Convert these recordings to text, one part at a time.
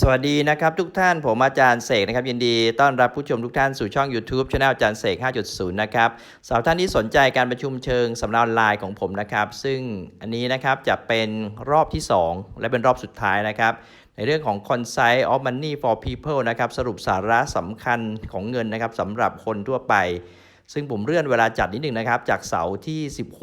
สวัสดีนะครับทุกท่านผมอาจารย์เสกนะครับยินดีต้อนรับผู้ชมทุกท่านสู่ช่อง YouTube Channel อาจารย์เสก 5.0 นะครับสำหรับท่านที่สนใจการประชุมเชิงสำนักออนไลน์ของผมนะครับซึ่งอันนี้นะครับจะเป็นรอบที่ 2 และเป็นรอบสุดท้ายนะครับในเรื่องของ Consight of Money for People นะครับสรุปสาระสำคัญของเงินนะครับสำหรับคนทั่วไป ซึ่งผมเลื่อนเวลาจัดนิดหนึ่งนะครับจากเสาร์ที่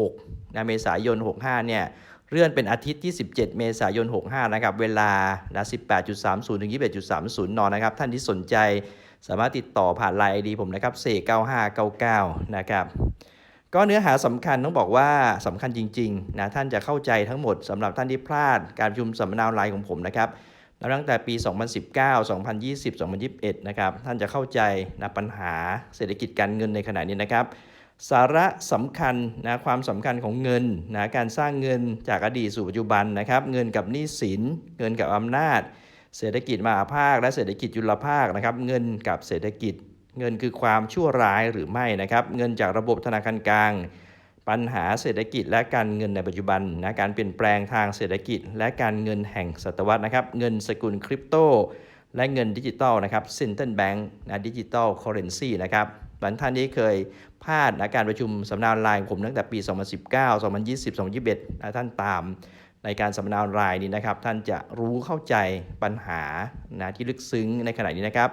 16นะเมษายน 65 เนี่ย เลื่อนเป็นอาทิตย์ที่ 17 เมษายน 65 นะครับ เวลานะ18.30 ถึง 21.30 น นะครับ ท่านที่สนใจสามารถติดต่อผ่านไลน์ไอดีผมนะครับเส9599 นะครับ ก็เนื้อหาสำคัญต้องบอกว่าสำคัญจริง ๆ นะ ท่านจะเข้าใจทั้งหมดสำหรับท่านที่พลาดการประชุมสัมมนาออนไลน์ของผมนะครับนับตั้งแต่ปี 2019 2020 2021 นะครับ ท่านจะเข้าใจนะปัญหาเศรษฐกิจการเงินในขณะนี้นะครับ สาระสำคัญนะความสำคัญของเงินนะการสร้างเงินจากอดีตสู่ปัจจุบันนะครับเงินกับหนี้สิน เงินกับอำนาจ เศรษฐกิจมหาภาค และเศรษฐกิจจุลภาคนะครับเงินกับเศรษฐกิจ เงินคือความชั่วร้ายหรือไม่นะครับเงินจากระบบธนาคารกลาง ปัญหาเศรษฐกิจและการเงินในปัจจุบันนะการเปลี่ยนแปลงทางเศรษฐกิจ และการเงินแห่งศตวรรษนะครับเงินสกุลคริปโตและเงินดิจิตอลนะครับ Central Bank นะดิจิตอลเคอเรนซีนะครับ บางท่านที่เคยพลาดนะการประชุมสัมมนาออนไลน์ของผมตั้งแต่ปี 2019 2020 2021นะท่านตามในการสัมมนาออนไลน์นี้นะครับ ท่านจะรู้เข้าใจปัญหานะที่ลึกซึ้งในขณะนี้นะครับ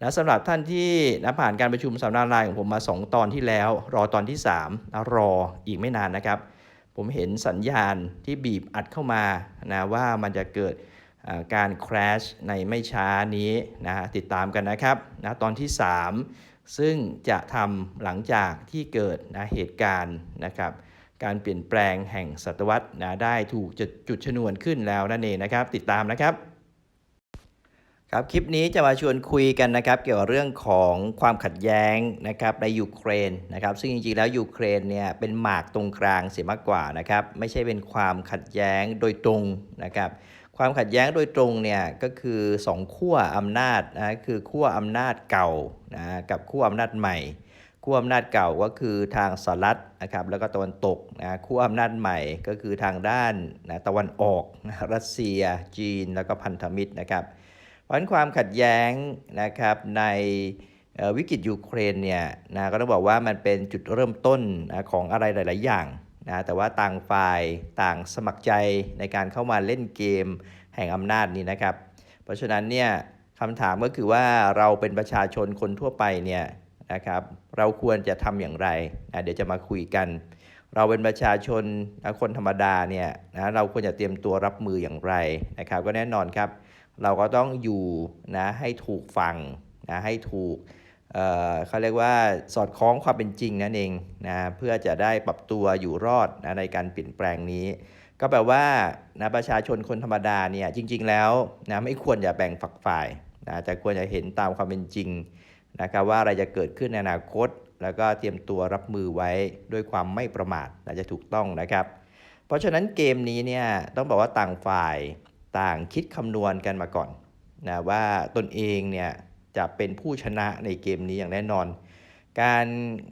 นะสำหรับท่านที่นะผ่านการประชุมสัมมนาออนไลน์ของผมมา 2 ตอนที่แล้ว รอตอนที่3นะรออีกไม่นานนะครับ ผมเห็นสัญญาณที่บีบอัดเข้ามานะว่ามันจะเกิดการ crash ในไม่ช้านี้นะฮะติดตามกันนะครับนะตอนที่ 3 ซึ่งจะทำหลังจากที่เกิดนะเหตุการณ์นะครับการเปลี่ยนแปลงแห่งศตวรรษนะได้ถูกจุดจุดชนวนขึ้นแล้วนั่นเองนะครับ ติดตามนะครับครับคลิปนี้จะมาชวนคุยกันนะครับ เกี่ยวกับเรื่องของความขัดแย้งนะครับในยูเครนนะครับซึ่งจริงๆแล้วยูเครนเนี่ยเป็นหมากตรงกลางเสียมากกว่านะครับไม่ใช่เป็นความขัดแย้งโดยตรงนะครับ ความขัดแย้งโดยตรงเนี่ยก็คือสองขั้วอำนาจนะคือขั้วอำนาจเก่านะกับขั้วอำนาจใหม่ขั้วอำนาจเก่าก็คือทางสหรัฐนะครับแล้วก็ตะวันตกนะขั้วอำนาจใหม่ก็คือทางด้านนะตะวันออกนะรัสเซีย จีนแล้วก็พันธมิตรนะครับเพราะฉะนั้นความขัดแย้งนะครับในวิกฤตยูเครนเนี่ยนะก็ต้องบอกว่ามันเป็นจุดเริ่มต้นนะของอะไรหลาย ๆ อย่าง นะแต่ว่าต่างฝ่ายต่างสมัครใจในการเข้ามาเล่นเกมแห่งอำนาจนี้นะครับ เพราะฉะนั้นเนี่ยคำถามก็คือว่าเราเป็นประชาชนคนทั่วไปเนี่ยนะครับเราควรจะทำอย่างไรนะเดี๋ยวจะมาคุยกัน เราเป็นประชาชนคนธรรมดาเนี่ยนะเราควรจะเตรียมตัวรับมืออย่างไรนะครับ ก็แน่นอนครับ เราก็ต้องอยู่นะให้ถูกฟังนะให้ถูก เขาเรียกว่าสอดคล้องความเป็นจริงนั่นเองนะเพื่อจะได้ปรับตัวอยู่รอดนะในการเปลี่ยนแปลงนี้ ก็แปลว่านะประชาชนคนธรรมดาเนี่ยจริง ๆ แล้วนะไม่ควรจะแบ่งฝักฝ่ายนะแต่ควรจะเห็นตามความเป็นจริงนะครับว่าอะไรจะเกิดขึ้นในอนาคต แล้วก็เตรียมตัวรับมือไว้ด้วยความไม่ประมาทนะจะถูกต้องนะครับ เพราะฉะนั้นเกมนี้เนี่ยต้องบอกว่าต่างฝ่ายต่างคิดคำนวณกันมาก่อนนะว่าตนเองเนี่ย จะเป็นผู้ชนะในเกมนี้อย่างแน่นอน การ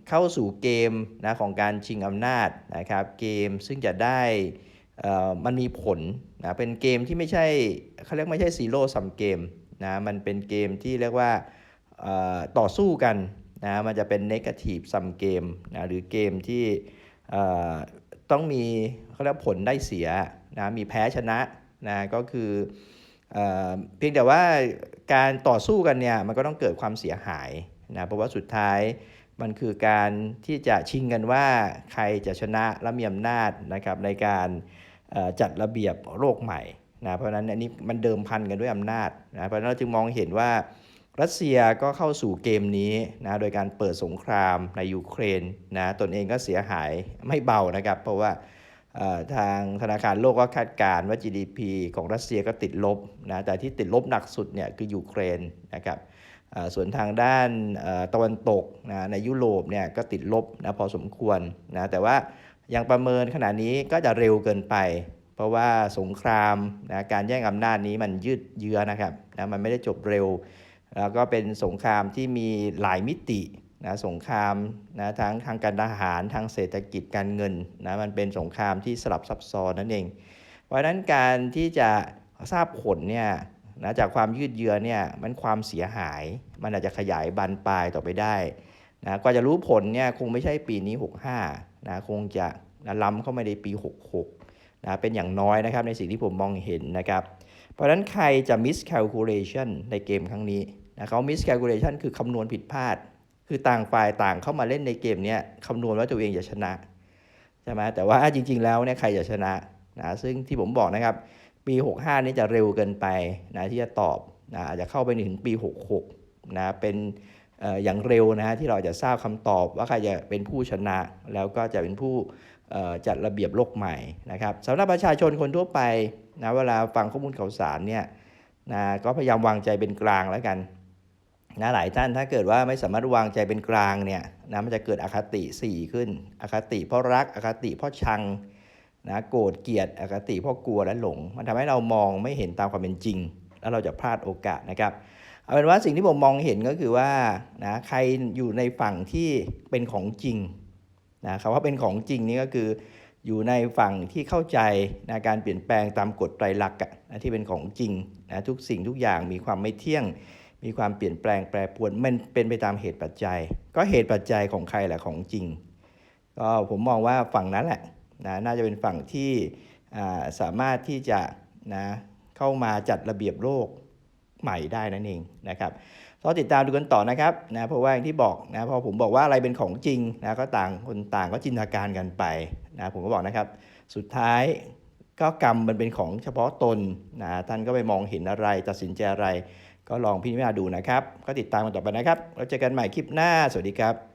เข้าสู่เกมนะของการชิงอำนาจนะครับ เกมซึ่งจะได้อ่อมันมีผลนะเป็นเกมที่ไม่ใช่เขาเรียกไม่ใช่ซีโร่ซัมเกมนะมันเป็นเกมที่เรียกว่าต่อสู้กันนะมันจะเป็นเนกาทีฟซัมเกมนะหรือเกมที่อ่อต้องมีเขาเรียกผลได้เสียนะมีแพ้ชนะนะก็คือ เพียงแต่ว่าการต่อสู้กันเนี่ยมันก็ต้องเกิดความเสียหายนะเพราะว่าสุดท้ายมันคือการที่จะชิงกันว่าใครจะชนะและมีอำนาจนะครับในการจัดระเบียบโลกใหม่นะเพราะฉะนั้นอันนี้มันเดิมพันกันด้วยอำนาจนะเพราะฉะนั้นเราจึงมองเห็นว่ารัสเซียก็เข้าสู่เกมนี้นะโดยการเปิดสงครามในยูเครนนะตนเองก็เสียหายไม่เบานะครับ เพราะว่า ทางธนาคารโลกก็คาดการณ์ว่า GDP ของรัสเซียก็ติดลบนะแต่ที่ติดลบหนักสุดเนี่ยคือยูเครนนะครับส่วนทางด้านตะวันตกนะในยุโรปเนี่ยก็ติดลบนะพอสมควรนะแต่ว่ายังประเมินขณะนี้ก็จะเร็วเกินไป เพราะว่าสงครามนะการแย่งอำนาจนี้มันยืดเยื้อนะครับนะมันไม่ได้จบเร็ว แล้วก็เป็นสงครามที่มีหลายมิติ นะสงครามนะทั้งทางการทหารทางเศรษฐกิจการเงินนะมันเป็นสงครามที่สลับซับซ้อนนั่นเอง เพราะฉะนั้นการที่จะทราบผลเนี่ยนะจากความยืดเยื้อเนี่ยมันความเสียหาย มันอาจจะขยายบานปลายต่อไปได้นะก็จะรู้ผลเนี่ยคงไม่ใช่ปีนี้ 65นะคงจะนะล้ำเข้ามาในปี 66นะเป็นอย่างน้อยนะครับในสิ่งที่ผมมองเห็นนะครับ เพราะฉะนั้นใครจะ miscalculation ในเกมครั้งนี้นะเขา miscalculation คือคำนวณผิดพลาด คือต่างฝ่ายต่างเข้ามาเล่นในเกมเนี้ยคำนวณว่าตัวเองจะชนะใช่ไหมแต่ว่าจริง ๆ แล้วเนี่ยใครจะชนะนะซึ่งที่ผมบอกนะครับ ปี 65 นี้จะเร็วเกินไปนะที่จะตอบนะอาจจะเข้าไปถึงปี 66นะเป็นเอ่ออย่างเร็วนะฮะที่เราจะทราบคำตอบว่าใครจะเป็นผู้ชนะ แล้วก็จะเป็นผู้เอ่อจัดระเบียบโลกใหม่นะครับสำหรับประชาชนคนทั่วไปนะเวลาฟังข้อมูลข่าวสารเนี่ยนะก็พยายามวางใจเป็นกลางแล้วกัน นะหลายท่านถ้าเกิดว่าไม่สามารถวางใจเป็นกลางเนี่ยนะมันจะเกิดอคติ 4 ขึ้น อคติเพราะรักอคติเพราะชังนะโกรธเกลียดอคติเพราะกลัวและหลง มันทำให้เรามองไม่เห็นตามความเป็นจริง แล้วเราจะพลาดโอกาสนะครับเอาเป็นว่าสิ่งที่ผมมองเห็นก็คือว่านะใครอยู่ในฝั่งที่เป็นของจริงนะคำว่าเป็นของจริงนี่ก็คืออยู่ในฝั่งที่เข้าใจนะการเปลี่ยนแปลงตามกฎไตรลักษณ์นะที่เป็นของจริงนะทุกสิ่งทุกอย่างมีความไม่เที่ยง มีความเปลี่ยนแปลงแปรปรวนมันเป็นไปตามเหตุปัจจัย ก็เหตุปัจจัยของใครแหละของจริงก็ผมมองว่าฝั่งนั้นแหละนะน่าจะเป็นฝั่งที่สามารถที่จะนะเข้ามาจัดระเบียบโลกใหม่ได้นั่นเองนะครับก็ติดตามดูกันต่อนะครับนะเพราะว่าอย่างที่บอกนะพอผมบอกว่าอะไรเป็นของจริงนะก็ต่างคนต่างก็จินตนาการกันไปนะผมก็บอกนะครับ สุดท้ายก็กรรมมันเป็นของเฉพาะตนนะท่านก็ไปมองเห็นอะไร ตัดสินใจอะไร ก็ลองพิจารณาดูนะครับ ก็ติดตามกันต่อไปนะครับเราเจอกันใหม่คลิปหน้า สวัสดีครับ